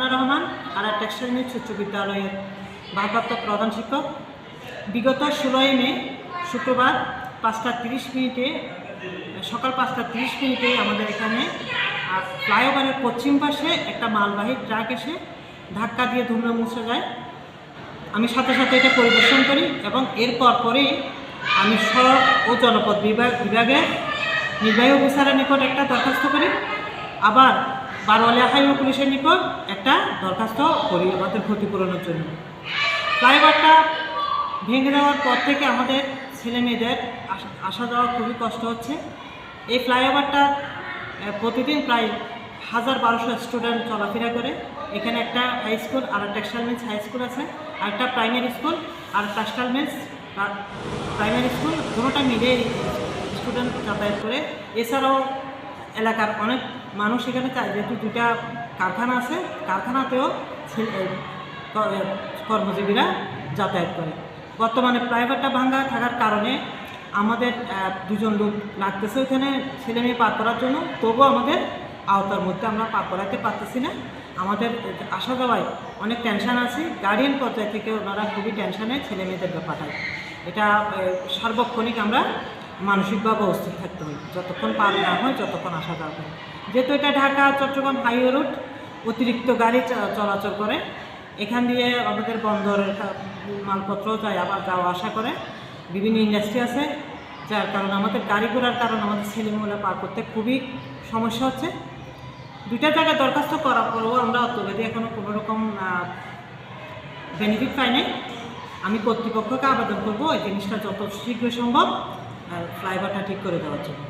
ফারহানা রহমান আর textile mill উচ্চ বিদ্যালয়ের ভারপ্রাপ্ত প্রধান শিক্ষক। বিগত ষোলোই মে, শুক্রবার পাঁচটা তিরিশ মিনিটে, সকাল পাঁচটা তিরিশ মিনিটে আমাদের এখানে ফ্লাইওভারের পশ্চিম পাশে একটা মালবাহী ট্রাক এসে ধাক্কা দিয়ে ধুমড়ে মুছে যায়। আমি সাথে সাথে এটা পরিদর্শন করি এবং এরপর পরই আমি সড়ক ও জনপথ বিভাগ বিভাগের নির্বাহী অফিসারের নিকট একটা দরখাস্ত করি। আবার বারোয়ালিয়া হাইওয়ে পুলিশের নিকট একটা দরখাস্ত করি আমাদের ক্ষতিপূরণের জন্য। ফ্লাইওভারটা ভেঙে দেওয়ার পর থেকে আমাদের ছেলে মেয়েদের আস- যাওয়া খুবই কষ্ট হচ্ছে। এই ফ্লাইওভারটা প্রতিদিন প্রায় হাজার বারোশো স্টুডেন্ট চলাফেরা করে। এখানে একটা হাই স্কুল, আর টেক্সটাইল মিলস হাই স্কুল আছে, আর একটা প্রাইমারি স্কুল, আর টেক্সটাইল মিলস প্রাইমারি স্কুল, দুটোটা মিলে স্টুডেন্ট যাতায়াত করে। এছাড়াও এলাকার অনেক মানুষ এখানে চায় যেহেতু দুটা কারখানা আছে, কারখানাতেও কর্মজীবীরা যাতায়াত করে। বর্তমানে প্রাইভেটটা ভাঙ্গা থাকার কারণে আমাদের দুজন লোক লাগতেছে ওখানে ছেলে মেয়ে পার করার জন্য। তবুও আমাদের আওতার মধ্যে আমরা পার করাতে পারতেছি না। আমাদের আসা যাওয়ায় অনেক টেনশন আছে। গার্ডিয়ান পর্যায় থেকে ওনারা খুবই টেনশানে ছেলে মেয়েদেরকে পাঠায়। এটা সার্বক্ষণিক আমরা মানসিকভাবে অস্থির থাকতে হয়। যতক্ষণ পার না হয় যতক্ষণ আসা যাওয়া করে যেহেতু এটা ঢাকা, চট্টগ্রাম হাইওয়ে রুট অতিরিক্ত গাড়ি চলাচল করে। এখান দিয়ে আমাদের বন্দরের মালপত্র যায় আবার যাওয়া আসা করে। বিভিন্ন ইন্ডাস্ট্রি আছে, যার কারণে আমাদের গাড়ি ঘোড়ার কারণে আমাদের ছেলেমেয়েরা পার করতে খুবই সমস্যা হচ্ছে। দুইটা জায়গায় দরখাস্ত করার পরেও আমরা অত্যবেদী এখনও কোনো রকম বেনিফিট পাই নাই। আমি কর্তৃপক্ষকে আবেদন করব এই জিনিসটা যত শীঘ্র সম্ভব। ফ্লাইওভারটা ঠিক করে দেওয়ার জন্য।